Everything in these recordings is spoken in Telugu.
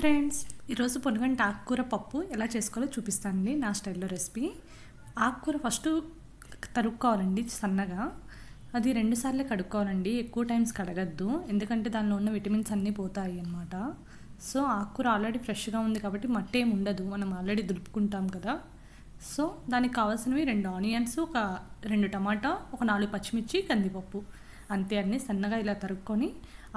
ఫ్రెండ్స్ ఈరోజు పొనుగంట ఆకుకూర పప్పు ఎలా చేసుకోవాలో చూపిస్తానండి నా స్టైల్లో రెసిపీ. ఆకుకూర ఫస్ట్ తరుక్కోవాలండి సన్నగా. అది రెండుసార్లు కడుక్కోవాలండి ఎక్కువ టైమ్స్ కడగద్దు. ఎందుకంటే దానిలో ఉన్న విటమిన్స్ అన్నీ పోతాయి అన్నమాట. సో ఆకుకూర ఆల్రెడీ ఫ్రెష్గా ఉంది కాబట్టి మట్టి ఏమి ఉండదు. మనం ఆల్రెడీ దులుపుకుంటాం కదా. సో దానికి కావాల్సినవి రెండు ఆనియన్స్ ఒక రెండు టమాటా ఒక నాలుగు పచ్చిమిర్చి కందిపప్పు. అంతే అన్నీ సన్నగా ఇలా తరుక్కొని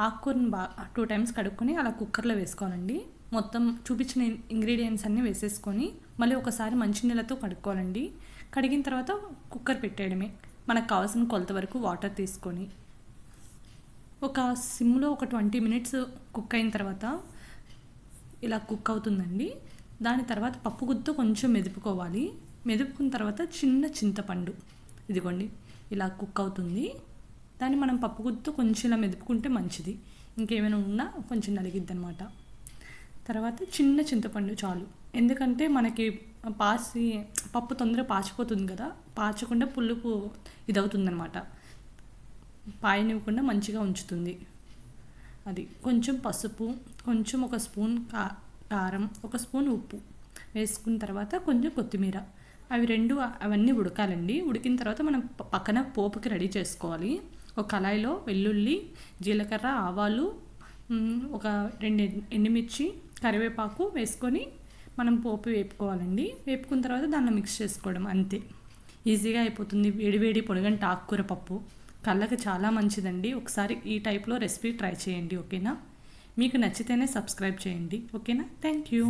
ఆకుకూరని బాగా టూ టైమ్స్ కడుక్కొని అలా కుక్కర్లో వేసుకోవాలండి. మొత్తం చూపించిన ఇంగ్రీడియంట్స్ అన్నీ వేసేసుకొని మళ్ళీ ఒకసారి మంచినీళ్ళతో కడుక్కోవాలండి. కడిగిన తర్వాత కుక్కర్ పెట్టేయడమే. మనకు కావాల్సిన కొలత వరకు వాటర్ తీసుకొని. ఒక సిమ్లో ఒక ట్వంటీ మినిట్స్ కుక్ అయిన తర్వాత ఇలా కుక్ అవుతుందండి. దాని తర్వాత పప్పు గుత్తో కొంచెం మెదుపుకోవాలి. మెదుపుకున్న తర్వాత చిన్న చింతపండు. ఇదిగోండి ఇలా కుక్ అవుతుంది. దాన్ని మనం పప్పుగుత్తు కొంచెం ఇలా మెదుపుకుంటే మంచిది. ఇంకేమైనా ఉన్నా కొంచెం నలిగిద్ది అనమాట తర్వాత చిన్న చింతపండు చాలు. ఎందుకంటే మనకి పాసి పప్పు తొందరగా పాచిపోతుంది కదా పాచకుండా పులుపు ఇదవుతుందనమాట పాయనివ్వకుండా మంచిగా ఉంచుతుంది. అది కొంచెం పసుపు కొంచెం ఒక స్పూన్ కా కారం ఒక స్పూన్ ఉప్పు వేసుకున్న తర్వాత కొంచెం కొత్తిమీర. అవి రెండు అవన్నీ ఉడకాలండి. ఉడికిన తర్వాత మనం పక్కన పోపుకి రెడీ చేసుకోవాలి. ఒక కళాయిలో వెల్లుల్లి జీలకర్ర ఆవాలు ఒక రెండు ఎండుమిర్చి కరివేపాకు వేసుకొని మనం పోపు వేపుకోవాలండి. వేపుకున్న తర్వాత దాన్ని మిక్స్ చేసుకోవడం అంతే. ఈజీగా అయిపోతుంది. వేడివేడి పొడిగంట ఆకుకూర పప్పు. కళ్ళకి చాలా మంచిదండి. ఒకసారి ఈ టైప్లో రెసిపీ ట్రై చేయండి ఓకేనా? మీకు నచ్చితేనే సబ్స్క్రైబ్ చేయండి ఓకేనా? Thank you.